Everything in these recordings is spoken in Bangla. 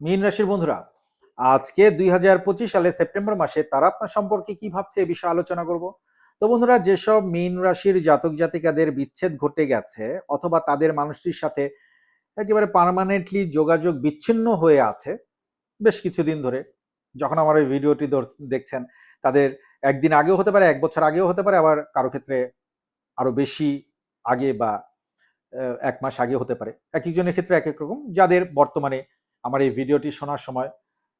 মীন রাশির বন্ধুরা, আজকে দুই সালে সেপ্টেম্বর মাসে তারা আপনার সম্পর্কে কি ভাবছে এ বিষয়ে আলোচনা করব। তো বন্ধুরা, যেসব মীন রাশির জাতক জাতিকাদের বিচ্ছেদ ঘটে গেছে অথবা তাদের মানুষটির সাথে একেবারে পার্মানেন্টলি যোগাযোগ বিচ্ছিন্ন হয়ে আছে বেশ কিছুদিন ধরে, যখন আমার এই ভিডিওটি দেখছেন, তাদের একদিন আগেও হতে পারে, এক বছর আগেও হতে পারে, আবার কারও ক্ষেত্রে আরও বেশি আগে বা এক মাস আগে হতে পারে। এক একজনের ক্ষেত্রে এক এক রকম, যাদের বর্তমানে আমার এই ভিডিওটি শোনার সময়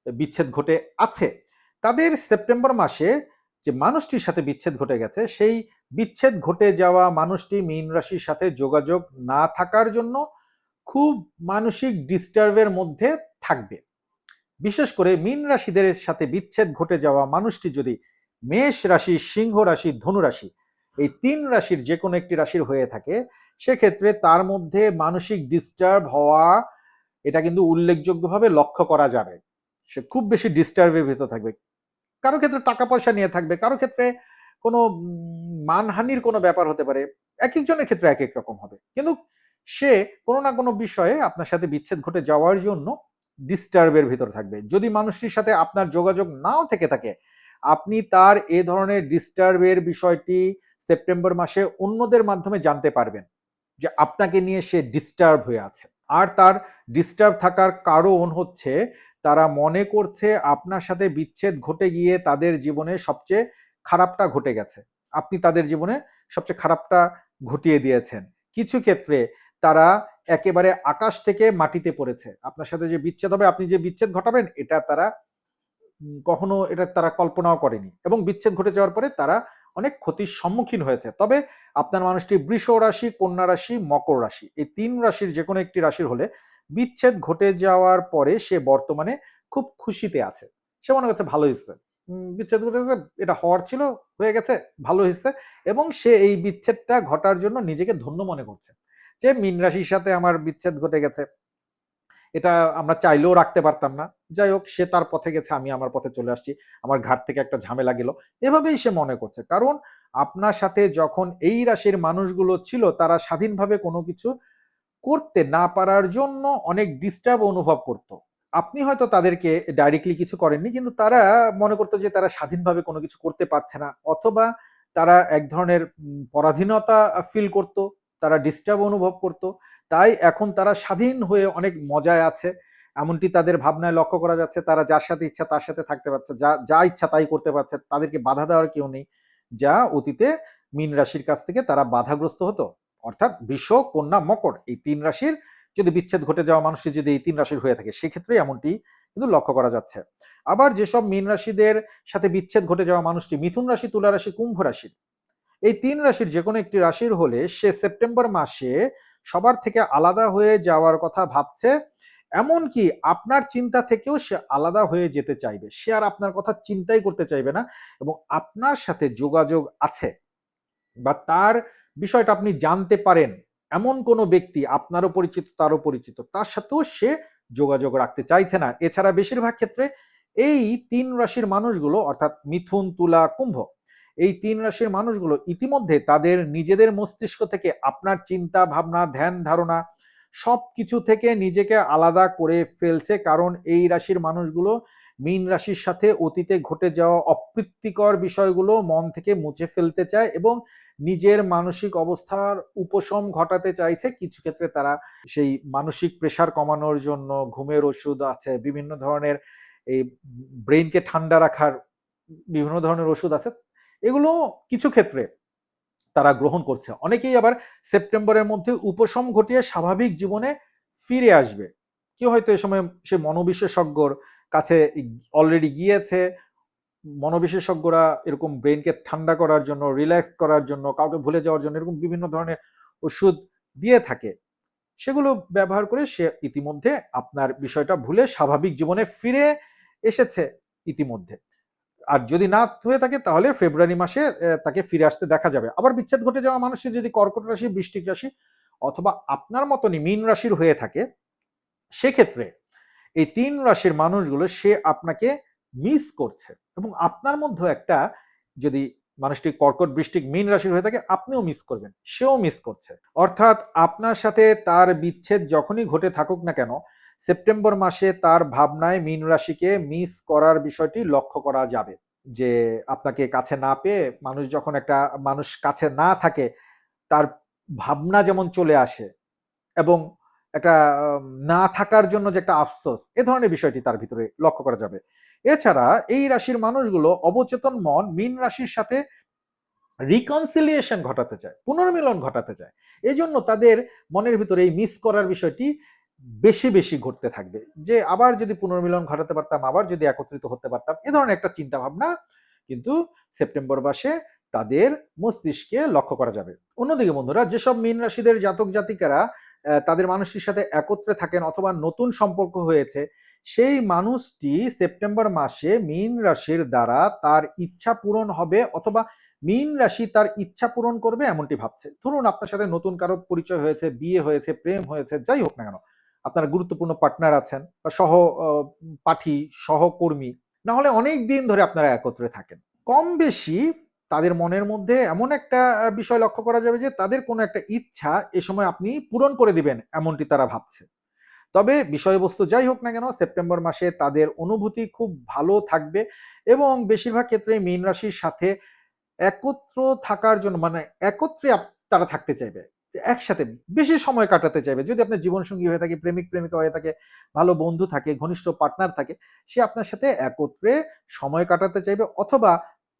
বিচ্ছেদ ঘটে আছে। তাদের সেপ্টেম্বর মাসে যে মানুষটির সাথে বিচ্ছেদ ঘটে গেছে, সেই বিচ্ছেদ ঘটে যাওয়া মানুষটি মীন রাশির সাথে যোগাযোগ না থাকার জন্য খুব মানসিক ডিস্টার্বের মধ্যে থাকবে। বিশেষ করে মীন রাশিদের সাথে বিচ্ছেদ ঘটে যাওয়া মানুষটি যদি মেষ রাশি, সিংহ রাশি, ধনু রাশি, এই তিন রাশির যে কোনো একটি রাশির হয়ে থাকে, সেক্ষেত্রে তার মধ্যে মানসিক ডিস্টার্ব হওয়া এটা কিন্তু উল্লেখযোগ্যভাবে লক্ষ্য করা যাবে। সে খুব বেশি ডিস্টার্বের ভেতর থাকবে। কারও ক্ষেত্রে টাকা পয়সা নিয়ে থাকবে, কারও ক্ষেত্রে কোনো মানহানির কোনো ব্যাপার হতে পারে, এক একজনের ক্ষেত্রে এক এক রকম হবে। কিন্তু সে কোনো না কোনো বিষয়ে আপনার সাথে বিচ্ছেদ ঘটে যাওয়ার জন্য ডিস্টার্বের ভিতর থাকবে। যদি মানুষটির সাথে আপনার যোগাযোগ নাও থেকে থাকে, আপনি তার এ ধরনের ডিস্টার্বের বিষয়টি সেপ্টেম্বর মাসে অন্যদের মাধ্যমে জানতে পারবেন যে আপনাকে নিয়ে সে ডিস্টার্ব হয়ে আছে। আর তার ডিস্টার্ব থাকার কারণ হচ্ছে তারা মনে করছে আপনার সাথে বিচ্ছেদ ঘটে গিয়ে তাদের জীবনে সবচেয়ে খারাপটা ঘটে গেছে। আপনি তাদের জীবনে সবচেয়ে খারাপটা ঘটিয়ে দিয়েছেন। কিছু ক্ষেত্রে তারা একেবারে আকাশ থেকে মাটিতে পড়েছে। আপনার সাথে যে বিচ্ছেদ হবে, আপনি যে বিচ্ছেদ ঘটাবেন, এটা তারা কখনো এটা তারা কল্পনাও করেনি। এবং বিচ্ছেদ ঘটে যাওয়ার পরে তারা অনেক ক্ষতির সম্মুখীন হয়েছে। তবে আপনার মানুষটি বৃষ রাশি, কন্যা রাশি, মকর রাশি, এই তিন রাশির যে কোনো একটি রাশির হলে বিচ্ছেদ ঘটে যাওয়ার পরে সে বর্তমানে খুব খুশিতে আছে। সে মনে করছে ভালো হয়েছে বিচ্ছেদ ঘটেছে, এটা হওয়ার ছিল, হয়ে গেছে, ভালো হয়েছে এবং সে এই বিচ্ছেদটা ঘটার জন্য নিজেকে ধন্য মনে করছে। যে মিন রাশির সাথে আমার বিচ্ছেদ ঘটে গেছে এটা আমরা চাইলেও রাখতে পারতাম না। যাই হোক, সে তার পথে গেছে, আমি আমার পথে চলে আসছি। আমার ঘাট থেকে একটা ঝামেলা গেল। এভাবেই সে মনে করছে। কারণ আপনার সাথে যখন এই রাশির মানুষগুলো ছিল, তারা স্বাধীনভাবে কোনো কিছু করতে না পারার জন্য অনেক ডিস্টার্ব অনুভব করত। আপনি হয়তো তাদেরকে ডাইরেক্টলি কিছু করেননি, কিন্তু তারা মনে করতো যে তারা স্বাধীনভাবে কোনো কিছু করতে পারছে না। অথবা তারা এক ধরনের পরাধীনতা ফিল করত। তারা ডিস্টার্ব অনুভব করত। তাই এখন তারা স্বাধীন হয়ে অনেক মজায় আছে। এমনটি তাদের ভাবনায় লক্ষ্য করা যাচ্ছে। তারা যার সাথে ইচ্ছা তার সাথে থাকতে পারছে। যা যা ইচ্ছা তাই করতে পারছে। তাদেরকে বাধা দেওয়ার কেউ নেই। যা অতীতে মীন রাশির কাছ থেকে তারা বাধাগ্রস্ত হতো। অর্থাৎ বৃষ কন্যা, মকর এই তিন রাশির যদি বিচ্ছেদ ঘটে যাওয়া মানুষটি যদি এই তিন রাশির হয়ে থাকে, সেক্ষেত্রে এমনটি কিন্তু লক্ষ্য করা যাচ্ছে। আবার যেসব মীন রাশিদের সাথে বিচ্ছেদ ঘটে যাওয়া মানুষটি, মিথুন রাশি, তুলা রাশি, কুম্ভ রাশির এই তিন রাশির যে কোনো একটি রাশির হলে সে সেপ্টেম্বর মাসে সবার থেকে আলাদা হয়ে যাওয়ার কথা ভাবছে। এমনকি আপনার চিন্তা থেকেও সে আলাদা হয়ে যেতে চাইবে। সে আর আপনার কথা চিন্তাই করতে চাইবে না এবং আপনার সাথে যোগাযোগ আছে বা তার বিষয়টা আপনি জানতে পারেন। এমন কোনো ব্যক্তি আপনারও পরিচিত, তারও পরিচিত, তার সাথেও সে যোগাযোগ রাখতে চাইছে না। এছাড়া বেশিরভাগ ক্ষেত্রে এই তিন রাশির মানুষগুলো অর্থাৎ মিথুন, তুলা, কুম্ভ এই তিন রাশির মানুষগুলো ইতিমধ্যে তাদের নিজেদের মস্তিষ্ক থেকে আপনার চিন্তা, ভাবনা, ধ্যান, ধারণা সব কিছু থেকে নিজেকে আলাদা করে ফেলছে। কারণ এই রাশির মানুষগুলো মীন রাশির সাথে অতীতে ঘটে যাওয়া অপ্রীতিকর বিষয়গুলো মন থেকে মুছে ফেলতে চায় এবং নিজের মানসিক অবস্থার উপশম ঘটাতে চাইছে। কিছু ক্ষেত্রে তারা সেই মানসিক প্রেশার কমানোর জন্য, ঘুমের ওষুধ আছে, বিভিন্ন ধরনের এই ব্রেনকে ঠান্ডা রাখার বিভিন্ন ধরনের ওষুধ আছে। এগুলো কিছু ক্ষেত্রে তারা গ্রহণ করছে। অনেকেই আবার সেপ্টেম্বরের মধ্যে উপশম ঘটিয়ে স্বাভাবিক জীবনে ফিরে আসবে। কেউ হয়তো এ সময় সে মনোবিশেষজ্ঞর কাছে অলরেডি গিয়েছে। মনোবিশেষজ্ঞরা এরকম ব্রেনকে ঠান্ডা করার জন্য রিল্যাক্স করার জন্য, কাউকে ভুলে যাওয়ার জন্য এরকম বিভিন্ন ধরনের ওষুধ দিয়ে থাকে। সেগুলো ব্যবহার করে সে ইতিমধ্যে আপনার বিষয়টা ভুলে স্বাভাবিক জীবনে ফিরে এসেছে ইতিমধ্যে। আর যদি না হয়ে থাকে, তাহলে ফেব্রুয়ারি মাসে তাকে ফিরে আসতে দেখা যাবে। আবার বিচ্ছেদ ঘটে যাওয়া মানুষের যদি কর্কট রাশি, বৃষ্টিক রাশি অথবা আপনার মতনই মীন রাশির হয়ে থাকে, সেক্ষেত্রে এই তিন রাশির মানুষগুলো, সে আপনাকে মিস করছে। এবং আপনার মধ্যে একটা যদি মানুষটি কর্কট, বৃষ্টিক, মীন রাশির হয়ে থাকে, আপনিও মিস করবেন, সেও মিস করছে। অর্থাৎ আপনার সাথে তার বিচ্ছেদ যখনই ঘটে থাকুক না কেন সেপ্টেম্বর মাসে তার ভাবনায় মীন রাশিকে মিস করার বিষয়টি লক্ষ্য করা যাবে। যে আপনাকে কাছে না পেয়ে মানুষ যখন একটা মানুষ কাছে না থাকে, তার ভাবনা যেমন চলে আসে এবং একটা না থাকার জন্য যে একটা আফসোস, এ ধরনের বিষয়টি তার ভিতরে লক্ষ্য করা যাবে। এছাড়া এই রাশির মানুষগুলো অবচেতন মন মীন রাশির সাথে রিকনসিলিয়েশন ঘটাতে চায়, পুনর্মিলন ঘটাতে চায়। এই জন্য তাদের মনের ভিতরে এই মিস করার বিষয়টি বেশি বেশি ঘটতে থাকবে। যে আবার যদি পুনর্মিলন ঘটাতে পারতাম, আবার যদি একত্রিত হতে পারতাম, এ ধরনের একটা চিন্তা ভাবনা কিন্তু সেপ্টেম্বর মাসে তাদের মস্তিষ্কে লক্ষ্য করা যাবে। অন্যদিকে বন্ধুরা, যেসব মীন রাশিদের জাতক জাতিকারা তাদের মানুষটির সাথে একত্রে থাকেন অথবা নতুন সম্পর্ক হয়েছে, সেই মানুষটি সেপ্টেম্বর মাসে মীন রাশির দ্বারা তার ইচ্ছা পূরণ হবে অথবা মীন রাশি তার ইচ্ছা পূরণ করবে এমনটি ভাবছে। ধরুন আপনার সাথে নতুন কারও পরিচয় হয়েছে, বিয়ে হয়েছে, প্রেম হয়েছে, যাই হোক না কেন আপনার গুরুত্বপূর্ণ পার্টনার আছেন বা সহ পাঠী, সহকর্মী না হলে অনেক দিন ধরে আপনারা একত্রে থাকেন। কম বেশি তাদের মনের মধ্যে এমন একটা বিষয় লক্ষ্য করা যাবে যে তাদের কোনো একটা ইচ্ছা এ সময় আপনি পূরণ করে দিবেন এমনটি তারা ভাবছে। তবে বিষয়বস্তু যাই হোক না কেন, সেপ্টেম্বর মাসে তাদের অনুভূতি খুব ভালো থাকবে এবং বেশিরভাগ ক্ষেত্রে মীন রাশির সাথে একত্র থাকার জন্য মানে একত্রে তারা থাকতে চাইবে। একসাথে বেশি সময় কাটাতে চাইবে। যদি আপনার জীবনসঙ্গী হয়ে থাকে, প্রেমিক, প্রেমিকা হয়ে থাকে, ভালো বন্ধু থাকে, ঘনিষ্ঠ পার্টনার থাকে, সে আপনার সাথে একত্রে সময় কাটাতে চাইবে অথবা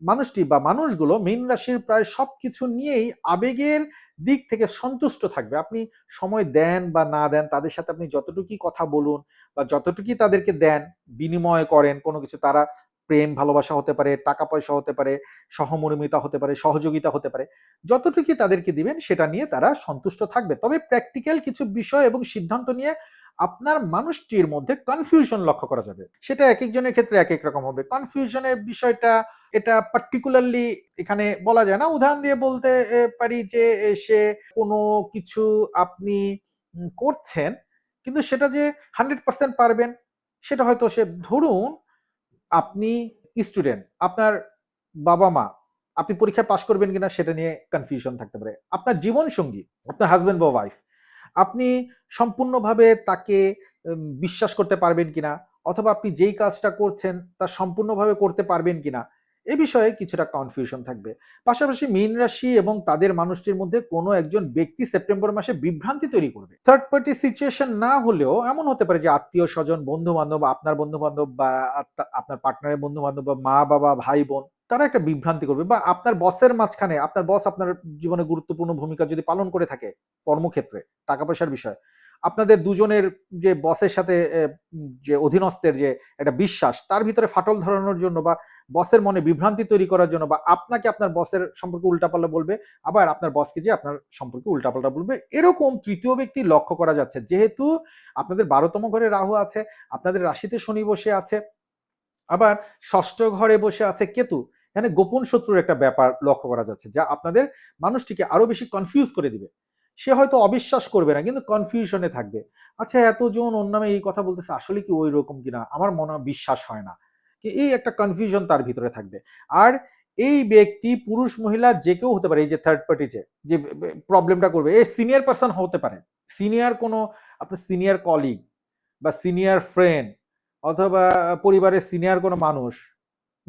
মানুষটি বা মানুষগুলো মীন রাশির প্রায় সব কিছু নিয়েই আবেগের দিক থেকে সন্তুষ্ট থাকবে। আপনি সময় দেন বা না দেন, তাদের সাথে আপনি যতটুকুই কথা বলুন বা যতটুকুই তাদেরকে দেন, বিনিময় করেন, কোনো কিছু তারা প্রেম, ভালোবাসা হতে পারে, টাকা পয়সা হতে পারে, সহমর্মিতা হতে পারে, সহযোগিতা হতে পারে যতটুকু তাদেরকে দিবেন সেটা নিয়ে তারা সন্তুষ্ট থাকবে। তবে প্র্যাকটিক্যাল কিছু বিষয় এবং সিদ্ধান্ত নিয়ে আপনার মানুষটির মধ্যে কনফিউশন লক্ষ্য করা যাবে। সেটা এক একজনের ক্ষেত্রে এক এক রকম হবে। কনফিউশনের বিষয়টা, এটা পার্টিকুলারলি এখানে বলা যায় না। উদাহরণ দিয়ে বলতে পারি যে সে কোনো কিছু আপনি করছেন, কিন্তু সেটা যে হান্ড্রেড পার্সেন্ট পারবেন, সেটা হয়তো সে ধরুন আপনি স্টুডেন্ট আপনার বাবা মা আপনি পরীক্ষায় পাশ করবেন কিনা সেটা নিয়ে কনফিউশন থাকতে পারে। আপনার জীবন সঙ্গী আপনার হাজব্যান্ড বা ওয়াইফ আপনি সম্পূর্ণভাবে তাকে বিশ্বাস করতে পারবেন কিনা? অথবা আপনি যেই কাজটা করছেন তা সম্পূর্ণভাবে করতে পারবেন কিনা? এ বিষয়ে কিছুটা কনফিউশন থাকবে। পাশাপাশি মীন রাশি এবং তাদের মানুষটির মধ্যে কোনো একজন ব্যক্তি সেপ্টেম্বর মাসে বিভ্রান্তি তৈরি করবে। থার্ড পার্টি সিচুয়েশন না হলেও এমন হতে পারে যে আত্মীয় স্বজন বন্ধু বান্ধব আপনার বন্ধু বান্ধব বা আপনার পার্টনারের বন্ধু বান্ধব বা মা, বাবা, ভাই, বোন, তারা একটা বিভ্রান্তি করবে বা আপনার বসের মাঝখানে, আপনার বস আপনার জীবনে গুরুত্বপূর্ণ ভূমিকা যদি পালন করে থাকে কর্মক্ষেত্রে, টাকা পয়সার বিষয় আপনাদের দুজনের যে বসের সাথে যে অধীনস্থের যে একটা বিশ্বাস, তার ভিতরে ফাটল ধরানোর জন্য বা বসের মনে বিভ্রান্তি তৈরি করার জন্য বা আপনাকে আপনার বসের সম্পর্কে উল্টাপাল্টা বলবে, আবার আপনার বসকে যে আপনার সম্পর্কে উল্টাপাল্টা বলবে, এরকম তৃতীয় ব্যক্তি লক্ষ্য করা যাচ্ছে। যেহেতু আপনাদের বারোতম ঘরে রাহু আছে, আপনাদের রাশিতে শনি বসে আছে, আবার ষষ্ঠ ঘরে বসে আছে কেতু। এখানে গোপন শত্রুর একটা ব্যাপার লক্ষ্য করা যাচ্ছে, যা আপনাদের মানুষটিকে আরও বেশি কনফিউজ করে দিবে। সে হয়তো অবিশ্বাস করবে না, কিন্তু কনফিউশনে থাকবে। আচ্ছা এতজন ওর নামে এই কথা বলতেছে, আসলে কি ওই রকম কিনা? আমার মনে বিশ্বাস হয় না। এই একটা কনফিউশন তার ভিতরে থাকবে। আর এই ব্যক্তি, পুরুষ, মহিলা, যে কেউ হতে পারে, এই যে থার্ড পার্টি যে যে প্রবলেমটা করবে এই সিনিয়র পার্সন হতে পারে। সিনিয়র কোনো, আপনার সিনিয়র কলিগ বা সিনিয়র ফ্রেন্ড অথবা পরিবারের সিনিয়র কোনো মানুষ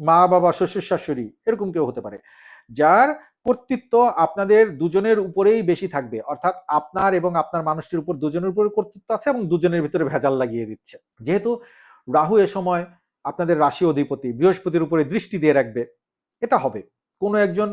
মা বাবা শ্বশুর শাশুড়ি এরকম কেউ হতে পারে। যার কর্তৃত্ব আপনাদের দুজনের উপরেই বেশি থাকবে। অর্থাৎ আপনার এবং আপনার মানুষটির উপর দুজনের উপরে কর্তৃত্ব আছে এবং দুজনের ভিতরে ভেজাল লাগিয়ে দিচ্ছে। যেহেতু রাহু এ সময় আপনাদের রাশি অধিপতি, বৃহস্পতির উপরে দৃষ্টি দিয়ে রাখবে, এটা হবে। কোনো একজন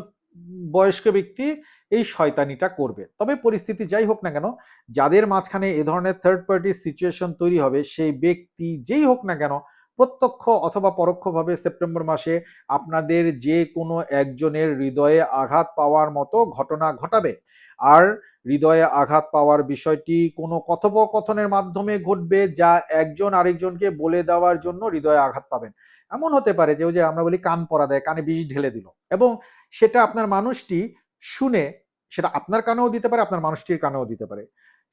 বয়স্ক ব্যক্তি এই শয়তানিটা করবে। তবে পরিস্থিতি যাই হোক না কেন, যাদের মাঝখানে এ ধরনের থার্ড পার্টি সিচুয়েশন তৈরি হবে, সেই ব্যক্তি যেই হোক না কেন প্রত্যক্ষ অথবা পরোক্ষভাবে সেপ্টেম্বর মাসে আপনাদের যে কোনো একজনের হৃদয়ে আঘাত পাওয়ার মতো ঘটনা ঘটাবে। আর হৃদয়ে আঘাত পাওয়ার বিষয়টি কোনো কথোপকথনের মাধ্যমে ঘটবে যা একজন আরেকজনকে বলে দেওয়ার জন্য হৃদয়ে আঘাত পাবেন। এমন হতে পারে যে ওই যে আমরা বলি কান পরা দেয়, কানে বিষ ঢেলে দিল এবং সেটা আপনার মানুষটি শুনে, সেটা আপনার কানেও দিতে পারে, আপনার মানুষটির কানেও দিতে পারে।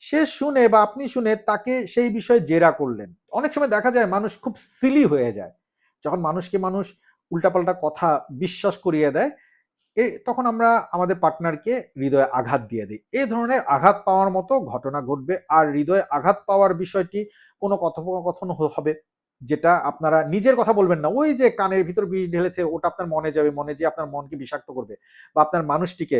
সে শুনে বা আপনি শুনে তাকে সেই বিষয়ে জেরা করলেন। অনেক সময় দেখা যায় মানুষ খুব সিলি হয়ে যায়। যখন মানুষকে মানুষ উল্টাপাল্টা কথা বিশ্বাস করিয়ে দেয়, এ তখন আমরা আমাদের পার্টনারকে হৃদয়ে আঘাত দিয়ে দিই। এই ধরনের আঘাত পাওয়ার মতো ঘটনা ঘটবে আর হৃদয়ে আঘাত পাওয়ার বিষয়টি কোনো কথোপকথন হবে যেটা আপনারা নিজের কথা বলবেন না। ওই যে কানের ভিতর বিষ ঢেলেছে, ওটা আপনার মনে যাবে, মনে যে আপনার মনকে বিষাক্ত করবে বা আপনার মানুষটিকে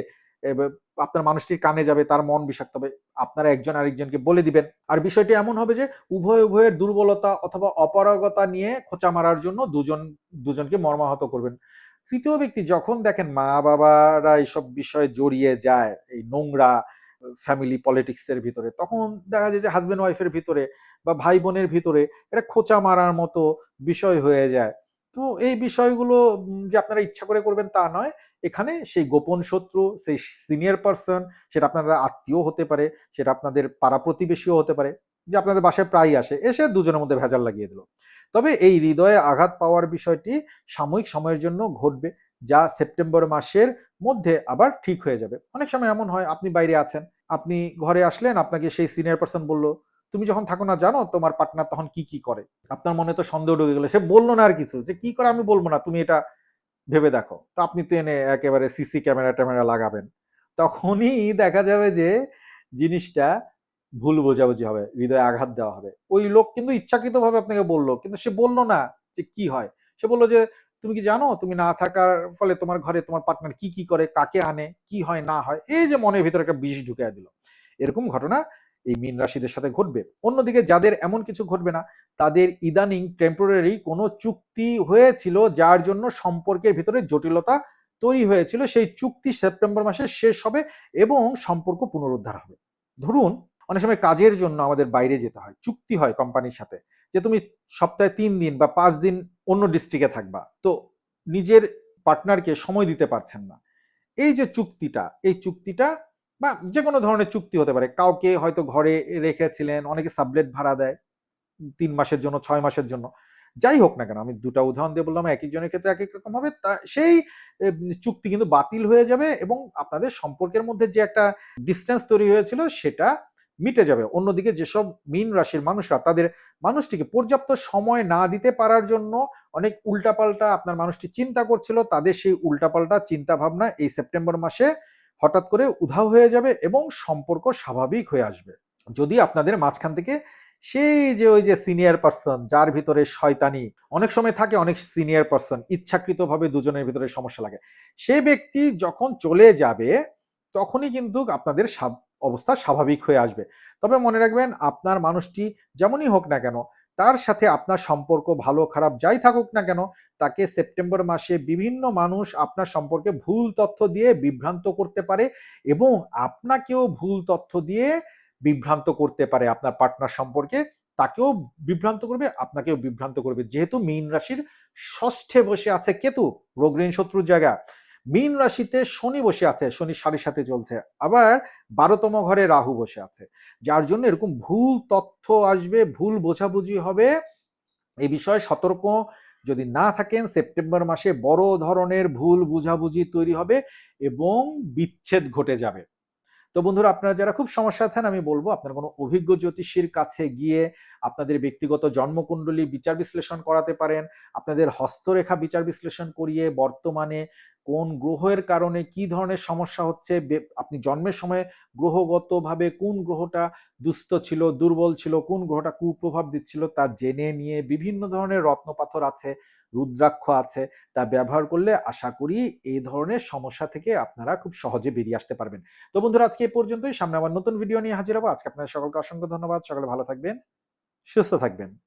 আপনার মানুষটির কানে যাবে, তার মন বিষাক্ত হবে। আপনারা একজন আরেকজনকে বলে দিবেন। আর বিষয়টি এমন হবে যে, উভয় উভয়ের দুর্বলতা অথবা অপারগতা নিয়ে খোঁচা মারার জন্য দুজন, দুজনকে মর্মাহত করবেন। তৃতীয় ব্যক্তি যখন দেখেন মা বাবারা এইসব বিষয়ে জড়িয়ে যায়, এই নোংরা ফ্যামিলি পলিটিক্সের ভিতরে, তখন দেখা যায় যে হাজবেন্ড ওয়াইফের ভিতরে বা ভাই বোনের ভিতরে এটা খোঁচা মারার মতো বিষয় হয়ে যায়। তো এই বিষয়গুলো যে আপনারা ইচ্ছা করে করবেন তা নয়। এখানে সেই গোপন শত্রু, সেই সিনিয়র পার্সন সেটা আপনাদের আত্মীয় হতে পারে, সেটা আপনাদের পাড়া প্রতিবেশীও হতে পারে, যে আপনাদের বাসায় প্রায় আসে, এসে দুজনের মধ্যে ভেজাল লাগিয়ে দিল। তবে এই হৃদয়ে আঘাত পাওয়ার বিষয়টি সাময়িক সময়ের জন্য ঘটবে, যা সেপ্টেম্বর মাসের মধ্যে আবার ঠিক হয়ে যাবে। অনেক সময় এমন হয়, আপনি বাইরে আছেন, আপনি ঘরে আসলেন, আপনাকে সেই সিনিয়র পার্সন বলল তুমি যখন থাকো না, জানো তোমার পার্টনার তখন কি কি করে? আপনার মনে তো সন্দেহ ঢুকে গেলে, সে বলল না আর কিছু। যে কি করে আমি বলব না? তুমি এটা ভেবে দেখো। তো আপনি তো এনে একেবারে সিসি ক্যামেরা ট্যামেরা লাগাবেন। তখনই দেখা যাবে যে জিনিসটা ভুল বোঝাবুঝি হবে, হৃদয়ে আঘাত দেওয়া হবে। ওই লোক কিন্তু ইচ্ছাকৃতভাবে আপনাকে বলল, কিন্তু সে বলল না যে কি হয়। সে বলল যে, তুমি কি জানো? তুমি না থাকার ফলে তোমার ঘরে তোমার পার্টনার কি কি করে? কাকে আনে? কি হয়, না হয়? এই যে মনের ভিতরে একটা বিষ ঢুকে দিল। এরকম ঘটনা এই মীন রাশিদের সাথে ঘটবে। অন্যদিকে যাদের এমন কিছু ঘটবে না, তাদের ইদানিং টেম্পোরারি কোনো চুক্তি হয়েছিল যার জন্য সম্পর্কের ভিতরে জটিলতা তৈরি হয়েছিল। সেই চুক্তি সেপ্টেম্বর মাসে শেষ হবে এবং সম্পর্ক পুনরুদ্ধার হবে। ধরুন, অনেক সময় কাজের জন্য আমাদের বাইরে যেতে হয়, চুক্তি হয় কোম্পানির সাথে যে তুমি সপ্তাহে তিন দিন বা পাঁচ দিন অন্য ডিস্ট্রিক্টে থাকবা। তো নিজের পার্টনারকে সময় দিতে পারছেন না। এই যে চুক্তিটা, এই চুক্তিটা বা যে কোনো ধরনের চুক্তি হতে পারে। কাউকে হয়তো ঘরে রেখেছিলেন, অনেকে সাবলেট ভাড়া দেয়, তিন মাসের জন্য, ছয় মাসের জন্য। যাই হোক না কেন, আমি দুটা উদাহরণ দিয়ে বললাম, এক একজনের ক্ষেত্রে এক এক রকম হবে। তা সেই চুক্তি কিন্তু বাতিল হয়ে যাবে এবং আপনাদের সম্পর্কের মধ্যে যে একটা ডিস্টেন্স তৈরি হয়েছিল, সেটা মিটে যাবে। অন্যদিকে যেসব মীন রাশির মানুষরা, তাদের মানুষটিকে পর্যাপ্ত সময় না দিতে পারার জন্য অনেক উল্টাপাল্টা আপনার মানুষটি চিন্তা করছিল। তাদের সেই উল্টাপাল্টা চিন্তা ভাবনা এই সেপ্টেম্বর মাসে হঠাৎ করে উধাও হয়ে যাবে এবং সম্পর্ক স্বাভাবিক হয়ে আসবে। যদি আপনাদের মাঝখান থেকে সেই যে ওই যে সিনিয়র পার্সন যার ভিতরে শয়তানি অনেক সময় থাকে, অনেক সিনিয়র পার্সন ইচ্ছাকৃতভাবে দুজনের ভিতরে সমস্যা লাগে সেই ব্যক্তি যখন চলে যাবে তখনই কিন্তু আপনাদের অবস্থা স্বাভাবিক হয়ে আসবে। তবে মনে রাখবেন, আপনার মানুষটি যেমনই হোক না কেন তার সাথে আপনার সম্পর্ক ভালো, খারাপ যাই থাকুক না কেন, তাকে সেপ্টেম্বর মাসে বিভিন্ন মানুষ আপনার সম্পর্কে ভুল তথ্য দিয়ে বিভ্রান্ত করতে পারে এবং আপনাকেও ভুল তথ্য দিয়ে বিভ্রান্ত করতে পারে আপনার পার্টনার সম্পর্কে। তাকেও বিভ্রান্ত করবে, আপনাকেও বিভ্রান্ত করবে। যেহেতু মীন রাশির ষষ্ঠে বসে আছে কেতু রোগঋণ শত্রুর জায়গা। মীন রাশিতে শনি বসে আছে শনি সাড়ে সাথে চলছে। আবার বারোতম ঘরে রাহু বসে আছে। যার জন্য এরকম ভুল তথ্য আসবে, ভুল বোঝাবুঝি হবে। এই বিষয়ে সতর্ক যদি না থাকেন, সেপ্টেম্বর মাসে বড় ধরনের ভুল বুঝাবুঝি তৈরি হবে এবং বিচ্ছেদ ঘটে যাবে। তো বন্ধুরা, আপনারা যারা খুব সমস্যা আছেন, আমি বলব আপনার কোনো অভিজ্ঞ জ্যোতিষীর কাছে গিয়ে আপনাদের ব্যক্তিগত জন্মকুণ্ডলী বিচার বিশ্লেষণ করাতে পারেন। আপনাদের হস্তরেখা বিচার বিশ্লেষণ করিয়ে বর্তমানে কোন গ্রহের কারণে কি ধরনের সমস্যা হচ্ছে? আপনি জন্মের সময় গ্রহগতভাবে কোন গ্রহটা দুস্থ ছিল, দুর্বল ছিল, কোন গ্রহটা কুপ্রভাব দিচ্ছিল তা জেনে নিয়ে বিভিন্ন ধরনের রত্নপাথর আছে, রুদ্রাক্ষ আছে তা ব্যবহার করলে আশা করি এই ধরনের সমস্যা থেকে আপনারা খুব সহজে বেরিয়ে আসতে পারবেন। তো বন্ধুরা, আজকে এই পর্যন্তই। সামনে আবার নতুন ভিডিও নিয়ে হাজির হব। আজকে আপনাদের সকলকে অসংখ্য ধন্যবাদ। সকলে ভালো থাকবেন, সুস্থ থাকবেন।